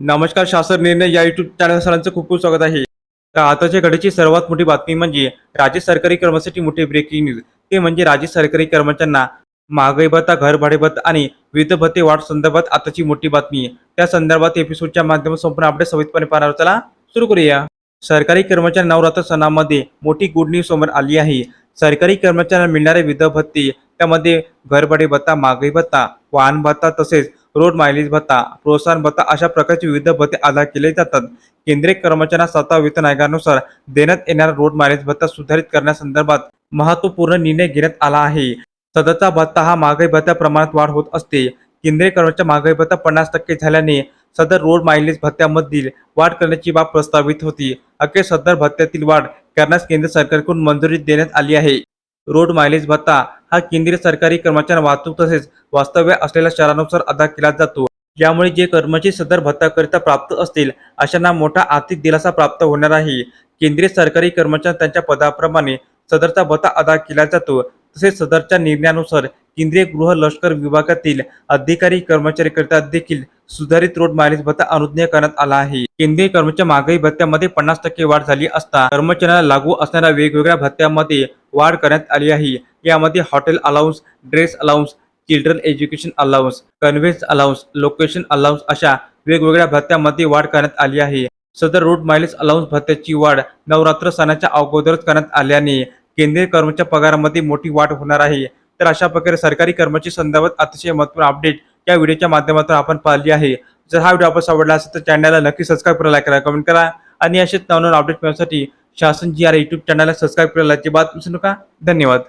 नमस्कार शासन निर्णय या युट्यूब चॅनल सरांचं खूप खूप स्वागत आहे. तर आताच्या घडीची सर्वात मोठी बातमी म्हणजे राज्य सरकारी कर्मचारी मोठी ब्रेकिंग न्यूज ते म्हणजे राज्य सरकारी कर्मचाऱ्यांना महागाई भत्ता घर भाडे भत्ता आणि विविध भत्ते वाढ संदर्भात आताची मोठी बातमी त्या संदर्भात एपिसोडच्या माध्यमातून संपूर्ण अपडेट सविस्तरपणे पाहणार चला सुरू करूया. सरकारी कर्मचारी नवरात्र सणामध्ये मोठी गुड न्यूज समोर आली आहे. सरकारी कर्मचाऱ्यांना मिळणारे विविध भत्ते त्यामध्ये घर भाडे भत्ता महागाई भत्ता वाहन भत्ता तसेच रोड मायलेज भत्ता प्रोत्साहन भत्ता अशा प्रकारचे विविध भत्ते अदा केले जातात. केंद्रीय कर्मचाऱ्यांना स्वतः वेतन आयोगानुसार देण्यात येणारा रोड मायलेज भत्ता सुधारित करण्यासंदर्भात महत्त्वपूर्ण निर्णय घेण्यात आला आहे. सदरचा भत्ता हा महागाई भत्त्या प्रमाणात वाढ होत असते. केंद्रीय कर्मचारी महागाई भत्ता पन्नास टक्के झाल्याने सदर रोड मायलेज भत्त्यामधील वाढ करण्याची बाब प्रस्तावित होती. अखेर सदर भत्त्यातील वाढ करण्यास केंद्र सरकारकडून मंजुरी देण्यात आली आहे. रोड मायलेज भत्ता हा केंद्रीय सरकारी कर्मचारी वाहतूक तसेच वास्तव्य असलेल्या शहरानुसार अदा केला जातो. यामुळे जे कर्मचारी सदर भत्ताकरिता प्राप्त असतील अशांना मोठा आर्थिक दिलासा प्राप्त होणार आहे. केंद्रीय सरकारी कर्मचारी त्यांच्या पदाप्रमाणे सदरचा भत्ता अदा केला जातो. तसेच सदरच्या निर्णयानुसार केंद्रीय गृह लष्कर विभागातील अधिकारी कर्मचारीकरिता देखील सुधारित रोड मायलेज भत्ता अनुज्ञेय करण्यात आला आहे. केंद्रीय कर्मचारी महागाई भत्त्यामध्ये पन्नास टक्के वाढ झाली असता कर्मचाऱ्यांना लागू असणाऱ्या वेगवेगळ्या भत्त्यामध्ये वाढ करण्यात आली आहे. यामध्ये hotel allowance dress allowance children education allowance conveyance allowance location allowance अशा वेगवेगळ्या भत्त्यामध्ये वाढ करण्यात आली आहे. सदर रोड मायलेज अलाउन्स भत्त्याची वाढ नवरात्र सणाच्या अगोदरच करण्यात आल्याने केंद्रीय कर्मचाऱ्या पगारामध्ये मोठी वाढ होणार आहे. तर अशा प्रकारे सरकारी कर्मचारी संदर्भात अतिशय महत्त्वपूर्ण अपडेट या व्हिडिओच्या माध्यमातून आपण पाहिली आहे. जर हा व्हिडिओ आपण आवडला असेल तर चॅनलला नक्की सबस्क्राईब करा लाईक करा कमेंट करा आणि असेच नवनवीन अपडेट मिळवण्यासाठी शासन जी आर युट्यूब चॅनलला सबस्क्राईब करायला अजिबात विसरू नका. धन्यवाद.